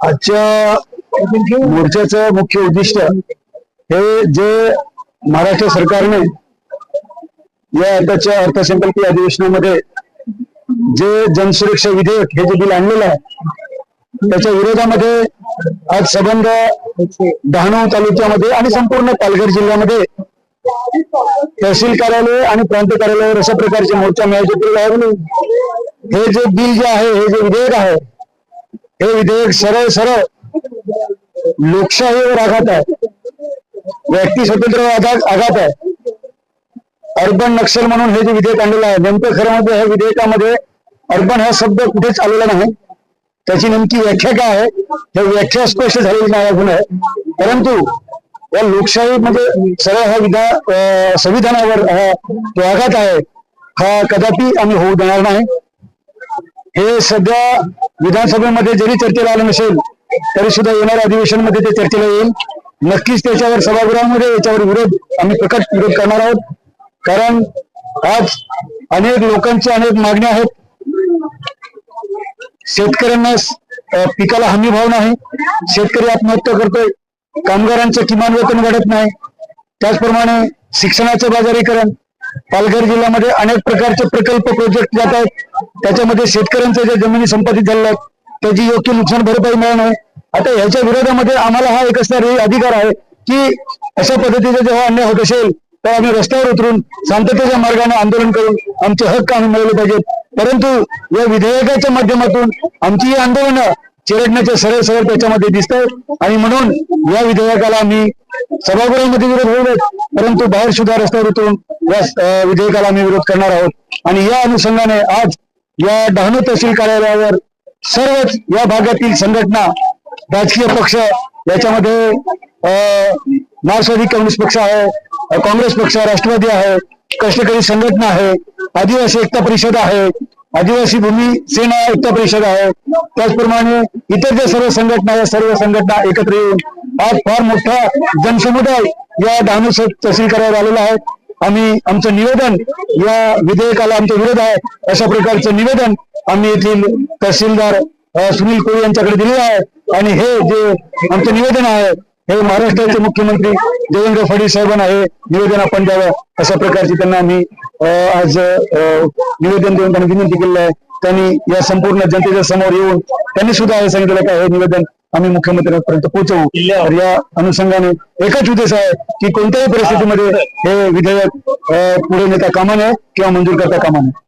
आजच्या मोर्चाचं मुख्य उद्दिष्ट हे जे महाराष्ट्र सरकारने या आताच्या अर्थसंकल्पीय अधिवेशनामध्ये जे जनसुरक्षा विधेयक हे जे बिल आणलेलं आहे त्याच्या विरोधामध्ये आज संबंध डहाणू तालुक्यामध्ये आणि संपूर्ण पालघर जिल्ह्यामध्ये तहसील कार्यालय आणि प्रांत कार्यालयावर अशा प्रकारचे मोर्चा मिळायचे हे जे बिल जे आहे हे जे विधेयक आहे हे विधेयक सरळ सरळ लोकशाहीवर आघात आहे. व्यक्ती स्वातंत्र्यावर आघात आहे. अर्बन नक्षल म्हणून हे जे विधेयक आणलेलं आहे नेमकं खरं म्हणजे ह्या विधेयकामध्ये अर्बन हा शब्द कुठेच आलेला नाही. त्याची नेमकी व्याख्या काय आहे? हे व्याख्या स्पष्ट झालेली नाही अजून आहे परंतु या लोकशाहीमध्ये म्हणजे सरळ हा विधा अं, संविधानावर हा जो आघात आहे हा कदापि आम्ही होऊ देणार नाही. हे सध्या विधानसभेमध्ये जरी चर्चेला आलं नसेल तरी सुद्धा येणाऱ्या अधिवेशनमध्ये ते चर्चेला येईल. नक्कीच त्याच्यावर सभागृहामध्ये याच्यावर विरोध आम्ही प्रकट विरोध करणार आहोत. कारण आज अनेक लोकांच्या अनेक मागण्या आहेत. शेतकऱ्यांना पिकाला हमी भाव नाही. शेतकरी आत्महत्या करतोय. कामगारांचं किमान वेतन वाढत नाही. त्याचप्रमाणे शिक्षणाचं बाजारीकरण. पालघर जिल्ह्यामध्ये अनेक प्रकारचे प्रकल्प प्रोजेक्ट जात आहेत. त्याच्यामध्ये शेतकऱ्यांच्या ज्या जमिनी संपादित झालेल्या आहेत त्याची योग्य नुकसान भरपाई मिळणं आता ह्याच्या विरोधामध्ये आम्हाला हा एक असणारा अधिकार आहे की अशा पद्धतीचा जेव्हा अन्याय होत असेल तर आम्ही रस्त्यावर उतरून शांततेच्या मार्गाने आंदोलन करून आमचे हक्क आम्ही मिळवले पाहिजेत. परंतु या विधेयकाच्या माध्यमातून आमची ही आंदोलनं चिरडण्याचे सरळ सरळ त्याच्यामध्ये दिसत आणि म्हणून या विधेयकाला आम्ही सभागृहामध्ये विरोध होईल परंतु बाहेर सुद्धा रस्त्यावर उतरून या विधेयकाला आम्ही विरोध करणार आहोत. आणि या अनुषंगाने आज या डहाणू तहसील कार्यालयावर सर्वच या भागातील संघटना राजकीय पक्ष याच्यामध्ये अं, मार्क्सवादी कम्युनिस्ट पक्ष आहे काँग्रेस पक्ष राष्ट्रवादी आहे कष्टकरी संघटना आहे आदिवासी एकता परिषद आहे आदिवासी भूमी सेना एकता परिषद आहे. त्याचप्रमाणे इतर ज्या सर्व संघटना या सर्व संघटना एकत्र येऊन आज फार मोठा जनसमुदाय या डहाणू तहसील कार्यालयावर आलेला आहे. आम्ही आमचं निवेदन या विधेयकाला आमचा विरोध आहे. अशा प्रकारचं निवेदन आम्ही येथील तहसीलदार सुनील कोळी यांच्याकडे दिलेलं आहे. आणि हे जे आमचं निवेदन आहे हे महाराष्ट्राचे मुख्यमंत्री देवेंद्र फडणवीस साहेबांना हे निवेदन आपण द्यावं. अशा प्रकारची त्यांना आम्ही आज निवेदन देऊन त्यांनी विनंती केलेली आहे. त्यांनी या संपूर्ण जनतेच्या समोर येऊन त्यांनी सुद्धा हे सांगितलं का हे निवेदन आम्ही मुख्यमंत्र्यांपर्यंत पोहोचवू. तर या अनुषंगाने एकच उद्देश आहे की कोणत्याही परिस्थितीमध्ये हे. विधेयक पुढे नेता कामा नये किंवा मंजूर करता कामा नये